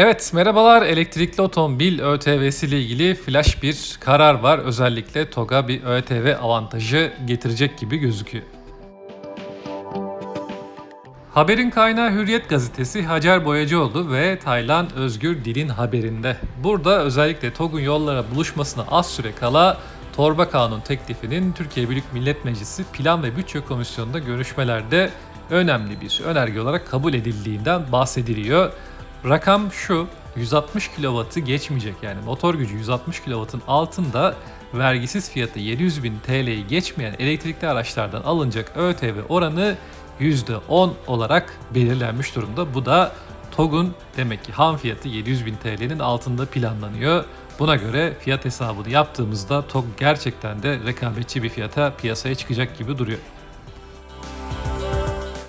Evet merhabalar elektrikli otomobil ÖTV'si ile ilgili flash bir karar var. Özellikle TOG'a bir ÖTV avantajı getirecek gibi gözüküyor. Haberin kaynağı Hürriyet gazetesi Hacer Boyacıoğlu ve Taylan Özgür Dil'in haberinde. Burada özellikle TOG'un yollara buluşmasına az süre kala Torba Kanun teklifinin Türkiye Büyük Millet Meclisi Plan ve Bütçe Komisyonu'nda görüşmelerde önemli bir önerge olarak kabul edildiğinden bahsediliyor. Rakam şu, 160 kW'ı geçmeyecek yani motor gücü 160 kW'ın altında vergisiz fiyatı 700 bin TL'yi geçmeyen elektrikli araçlardan alınacak ÖTV oranı %10 olarak belirlenmiş durumda. Bu da TOG'un demek ki ham fiyatı 700 bin TL'nin altında planlanıyor. Buna göre fiyat hesabını yaptığımızda TOG gerçekten de rekabetçi bir fiyata piyasaya çıkacak gibi duruyor.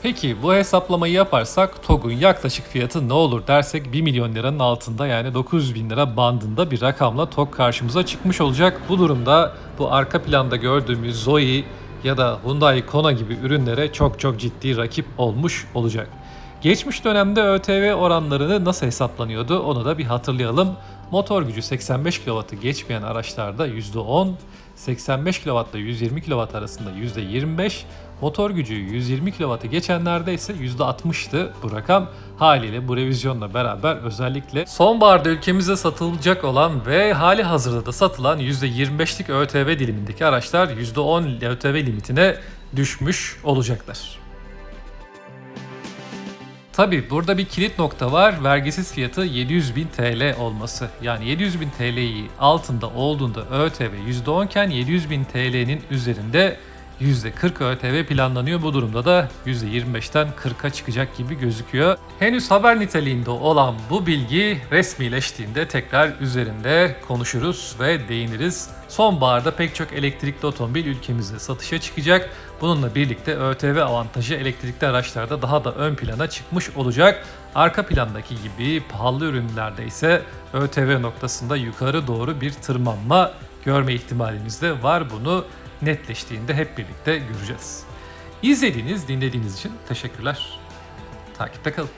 Peki bu hesaplamayı yaparsak TOG'un yaklaşık fiyatı ne olur dersek 1 milyon liranın altında yani 900 bin lira bandında bir rakamla TOG karşımıza çıkmış olacak. Bu durumda bu arka planda gördüğümüz Zoe ya da Hyundai Kona gibi ürünlere çok çok ciddi rakip olmuş olacak. Geçmiş dönemde ÖTV oranlarını nasıl hesaplanıyordu onu da bir hatırlayalım. Motor gücü 85 kW'ı geçmeyen araçlarda %10, 85 kW ile 120 kW arasında %25, motor gücü 120 kW'ı geçenlerde ise %60'tı bu rakam. Haliyle bu revizyonla beraber özellikle sonbaharda ülkemizde satılacak olan ve hali hazırda da satılan %25'lik ÖTV dilimindeki araçlar %10 ÖTV limitine düşmüş olacaklar. Tabi burada bir kilit nokta var. Vergisiz fiyatı 700 bin TL olması. Yani 700 bin TL'yi altında olduğunda ÖTV %10 iken 700 bin TL'nin üzerinde %40 ÖTV planlanıyor. Bu durumda da %25'ten 40'a çıkacak gibi gözüküyor. Henüz haber niteliğinde olan bu bilgi resmileştiğinde tekrar üzerinde konuşuruz ve değiniriz. Sonbaharda pek çok elektrikli otomobil ülkemizde satışa çıkacak. Bununla birlikte ÖTV avantajı elektrikli araçlarda daha da ön plana çıkmış olacak. Arka plandaki gibi pahalı ürünlerde ise ÖTV noktasında yukarı doğru bir tırmanma görme ihtimalimiz de var. Bunu netleştiğinde hep birlikte göreceğiz. İzlediğiniz, dinlediğiniz için teşekkürler. Takipte kalın.